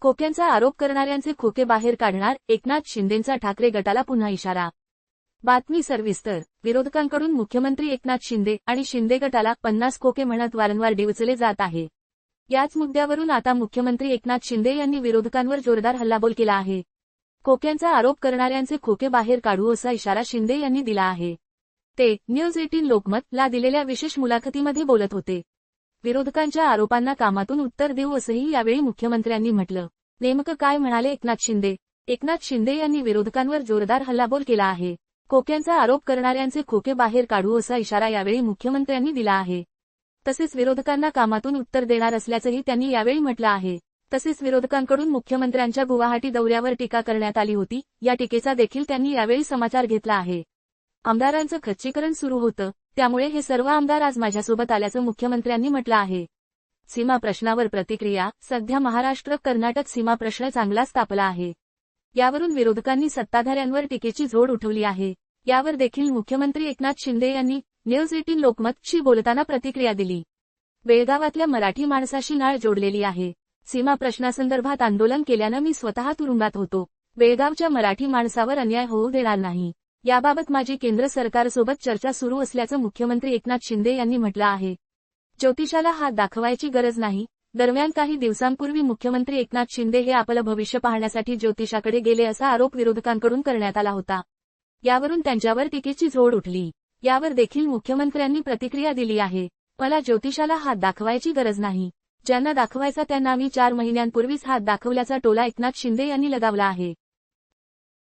खोक्यांचा आरोप करणाऱ्यांचे खोके बाहेर काढणार एकनाथ शिंदेंचा ठाकरे गटाला पुन्हा इशारा. बातमी सर्विस्तर. विरोधकांकडून मुख्यमंत्री एकनाथ शिंदे आणि शिंदे गटाला पन्नास खोके म्हणत वारंवार डिवचले जात आहे. याच मुद्द्यावरून आता मुख्यमंत्री एकनाथ शिंदे यांनी विरोधकांवर जोरदार हल्लाबोल केला आहे. खोक्यांचा आरोप करणाऱ्यांचे खोके बाहेर काढू असा इशारा शिंदे यांनी दिला आहे. ते न्यूज एटीन लोकमत ला दिलेल्या विशेष मुलाखतीमध्ये बोलत होते. विरोधकांच्या आरोपांना कामातून उत्तर देऊ असंही यावेळी मुख्यमंत्र्यांनी म्हटलं. नेमकं काय म्हणाले एकनाथ शिंदे? एकनाथ शिंदे यांनी विरोधकांवर जोरदार हल्लाबोल केला आहे. खोक्यांचा आरोप करणाऱ्यांचे खोके बाहेर काढू असा इशारा यावेळी मुख्यमंत्र्यांनी दिला आहे. तसेच विरोधकांना कामातून उत्तर देणार असल्याचंही त्यांनी यावेळी म्हटलं आहे. तसेच विरोधकांकडून मुख्यमंत्र्यांच्या गुवाहाटी दौऱ्यावर टीका करण्यात आली होती. या टीकेचा देखील त्यांनी यावेळी समाचार घेतला आहे. आमदारांचं खच्चीकरण सुरू होतं. त्यामुळे हे सर्व आमदार आज माझ्यासोबत आल्याचं मुख्यमंत्र्यांनी म्हटलं आहे. सीमा प्रश्नावर प्रतिक्रिया सध्या महाराष्ट्र कर्नाटक सीमा प्रश्न चांगलाच तापला आहे. यावरून विरोधकांनी सत्ताधाऱ्यांवर टीकेची जोड उठवली आहे. यावर देखील मुख्यमंत्री एकनाथ शिंदे यांनी न्यूज एटीन लोकमतशी बोलताना प्रतिक्रिया दिली. बेळगावातल्या मराठी माणसाशी नाळ जोडलेली आहे. सीमा प्रश्नासंदर्भात आंदोलन केल्यानं मी स्वतः तुरुंगात होतो. बेळगावच्या मराठी माणसावर अन्याय होऊ देणार नाही. याबाबत माझी केंद्र सरकारसोबत चर्चा सुरू असल्याचं मुख्यमंत्री एकनाथ शिंदे यांनी म्हटलं आहे. ज्योतिषाला हात दाखवायची गरज नाही. दरम्यान काही दिवसांपूर्वी मुख्यमंत्री एकनाथ शिंदे हे आपलं भविष्य पाहण्यासाठी ज्योतिषाकडे गेले असा आरोप विरोधकांकडून करण्यात आला होता. यावरून त्यांच्यावर टीकेची झोड उठली. यावर देखील मुख्यमंत्र्यांनी प्रतिक्रिया दिली आहे. मला ज्योतिषाला हात दाखवायची गरज नाही. ज्यांना दाखवायचा त्यांना मी चार महिन्यांपूर्वीच हात दाखवल्याचा टोला एकनाथ शिंदे यांनी लगावला आहे.